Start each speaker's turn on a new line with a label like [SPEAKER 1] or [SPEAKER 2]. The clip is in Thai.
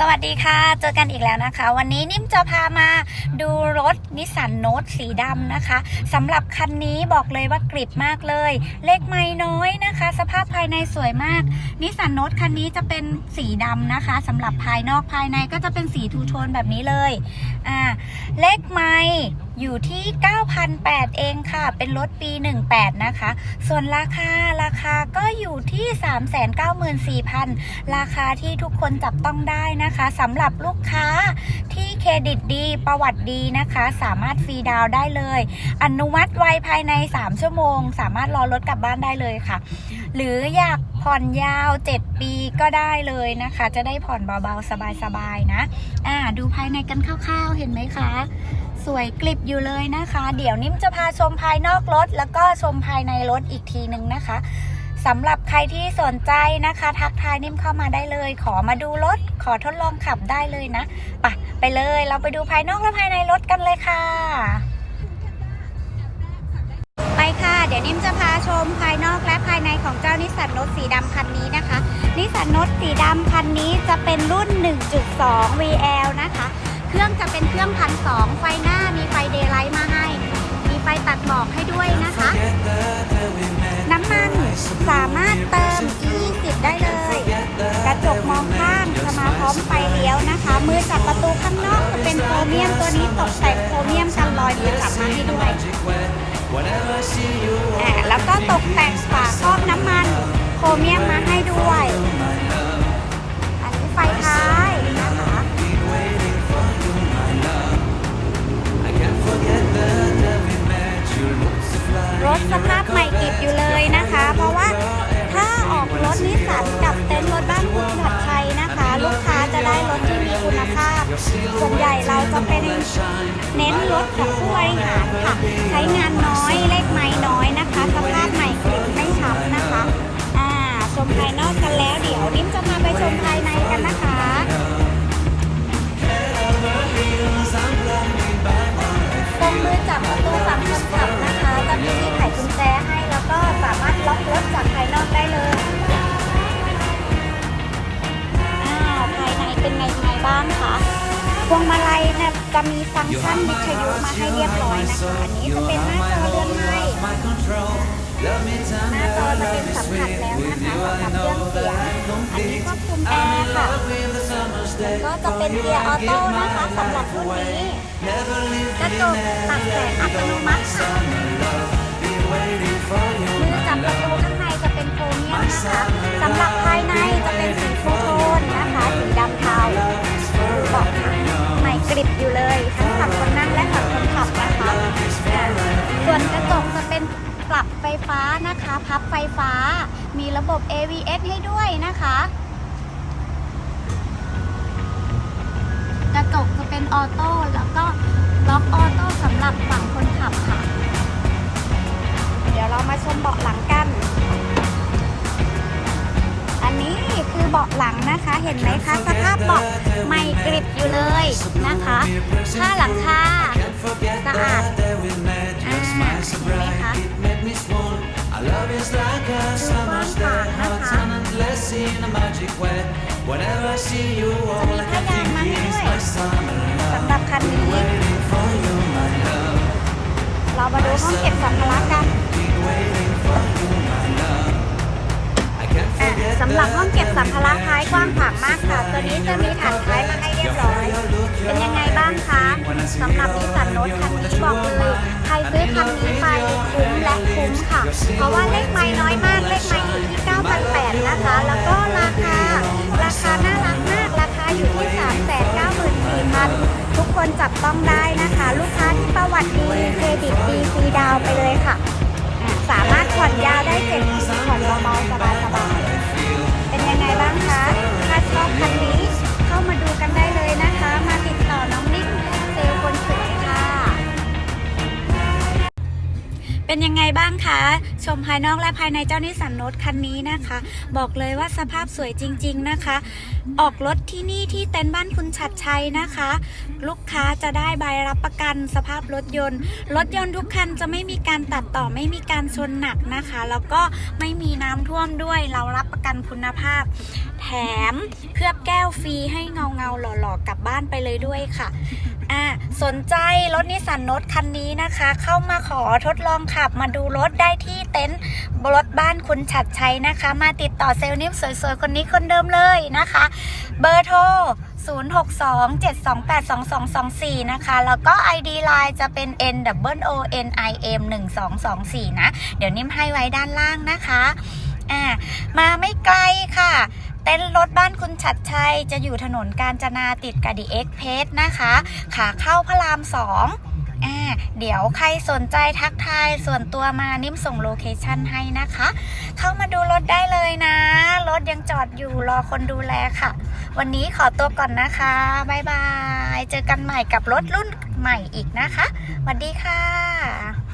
[SPEAKER 1] สวัสดีค่ะ เจอกันอีกแล้วนะคะ วันนี้นิ่มจะพามาดูรถนิสสันโนตสีดำนะคะสำหรับคันนี้บอกเลยว่ากริบมากเลย เลขไม่น้อยนะคะ สภาพภายในสวยมากนิสสันโนตคันนี้จะเป็นสีดำนะคะสำหรับภายนอกภายในก็จะเป็นสีทูโทนแบบนี้เลยอ่าเลขไม่อยู่ที่ 9,008 เองค่ะ เป็นรถปี 18 นะคะ ส่วนราคา ราคาก็อยู่ที่ 394,000 ราคาที่ทุกคนจับต้องได้นะคะ สำหรับลูกค้าที่เครดิตดี ประวัติดีนะคะ สามารถฟรีดาวน์ได้เลย อนุมัติไวภายใน 3 ชั่วโมง สามารถรอรถกลับบ้านได้เลยค่ะ หรืออยากผ่อนยาว 7 ปีก็ได้เลยนะคะ จะได้ผ่อนเบาๆ สบายๆนะ อ่า ดูภายในกันคร่าวๆ เห็นไหมคะ สวยกลิบอยู่เลยนะคะ เดี๋ยวนิ่มจะพาชมภายนอกรถ แล้วก็ชมภายในรถอีกทีหนึ่งนะคะสำหรับใครที่สนใจนะคะ ทักทายนิ่มเข้ามาได้เลย ขอมาดูรถ ขอทดลองขับได้เลยนะปะไปเลย เราไปดูภายนอกและภายในรถกันเลยค่ะ ไปค่ะ เดี๋ยวนิ่มจะพาชมภายนอกายในของเจ้านิสสันโนตสีดำคันนี้นะคะ นิสสันโนตสีดำคันนี้จะเป็นรุ่น 1.2 VL นะคะ เครื่องจะเป็นเครื่องพันสองไฟหน้ามีไฟเดย์ไลท์มาให้ มีไฟตัดหมอกให้ด้วยนะคะ น้ำมันสามารถเติม 20 ได้เลย กระจกมองข้างจะมาพร้อมไฟเลี้ยวนะคะ มือจับประตูข้างนอกจะเป็นโครเมียมตัวนี้ตกแต่งโครเมียมกันรอยมือจับมาให้ด้วยแล้วก็ตกแต่งฝ เมียมมาให้ด้วย อันนี้ไฟท้ายนะคะรถสภาพใหม่กิบอยู่เลยนะคะ เพราะว่าถ้าออกรถนิสสันกับเต็นท์รถบ้านคุณผัดไทยนะคะ ลูกค้าจะได้รถที่มีคุณภาพ ส่วนใหญ่เราจะเป็นเน้นรถของผู้บริหารค่ะ ใช้งานน้อยเลขไม้น้อยนะคะสภาพ ชมภายนอกกันแล้ว เดี๋ยวนิ่มจะพาไปชมภายในกันนะคะตรงมือจับประตูฝั่งคนขับนะคะ จะมีที่ไขกุญแจให้แล้วก็สามารถล็อกรถจากภายนอกได้เลยอ้าวภายในเป็นไงไงบ้างคะพวงมาลัยเนี่ยจะมีฟังก์ชันวิทยุมาให้เรียบร้อยนะคะ อันนี้จะเป็นหน้าจอเรือนไม้ หน้าจอจะเป็นสัมผัสแล้วนะคะสัมผัสเครื่องเสียงอันนี้ควบคุมแอร์ค่ะแล้วก็จะเป็นเกียร์ออโต้นะคะสำหรับรุ่นนี้กระจกตัดแสงอัตโนมัติค่ะมือจับประตูข้างในจะเป็นโครเมียมนะคะ ฟ้านะคะ พับไฟฟ้า มีระบบ AVS ให้ด้วยนะคะ กระจกจะเป็นออโต้แล้วก็ล็อกออโต้สำหรับฝั่งคนขับค่ะ เดี๋ยวเรามาชมเบาะหลังกัน อันนี้คือเบาะหลังนะคะ เห็นไหมคะสภาพเบาะใหม่กริบอยู่เลยนะคะผ้าหลังคาสะอาดอ่าเห็นไหมคะ ดูกว้างขวางนะคะจะมีผ้ายางมาให้ด้วยสำหรับคันนี้เรามาดูห้องเก็บสัมภาระกันอะสำหรับห้องเก็บสัมภาระท้ายกว้างขวางมากค่ะ ตัวนี้จะมีฐานท้ายมาให้เรียบร้อย เป็นยังไง เพราะว่าเลขไม้น้อยมาก เลขไม้อยู่ที่ 9,800 นะคะ แล้วก็ราคา ราคาน่ารักมาก ราคาอยู่ที่ 394,000 ทุกคนจับต้องได้นะคะ ลูกค้าที่ประวัติดี เครดิตดีฟรีดาวไปเลยค่ะ สามารถผ่อนยาวได้ เป็นยังไงบ้างคะ ชมภายนอกและภายในเจ้านิสสันโนตคันนี้นะคะ บอกเลยว่าสภาพสวยจริง ๆนะคะ ออกรถที่นี่ที่เต็นท์บ้านคุณชัดชัยนะคะ ลูกค้าจะได้ใบรับประกันสภาพรถยนต์ รถยนต์ทุกคันจะไม่มีการตัดต่อไม่มีการชนหนักนะคะ แล้วก็ไม่มีน้ำท่วมด้วยเรารับประกันคุณภาพ แถมเคลือบแก้วฟรีให้เงาเงาหล่อๆกลับบ้านไปเลยด้วยค่ะ อ่าสนใจรถนิสสันโนตคันนี้นะคะ เข้ามาขอทดลองขับมาดูรถได้ที่เต็นท์รถบ้านคุณฉัดชัยนะคะ มาติดต่อเซลล์นิ่มสวยๆ คนนี้คนเดิมเลยนะคะ เบอร์โทร 0627282224 นะคะ แล้วก็ ID Line จะเป็น n w o n i m 1224 นะ เดี๋ยวนิ่มให้ไว้ด้านล่างนะคะ อ่ามาไม่ไกลค่ะเต้นรถบ้านคุณชัดชัย จะอยู่ถนนกาญจนาติดกับดีเอ็กเพสนะคะ ขาเข้าพระรามสองอ่าเดี๋ยวใครสนใจทักทายส่วนตัวมานิ่มส่งโลเคชั่นให้นะคะ เข้ามาดูรถได้เลยนะ รถยังจอดอยู่รอคนดูแลค่ะ วันนี้ขอตัวก่อนนะคะบ๊ายบาย เจอกันใหม่กับรถรุ่นใหม่อีกนะคะสวัสดีค่ะ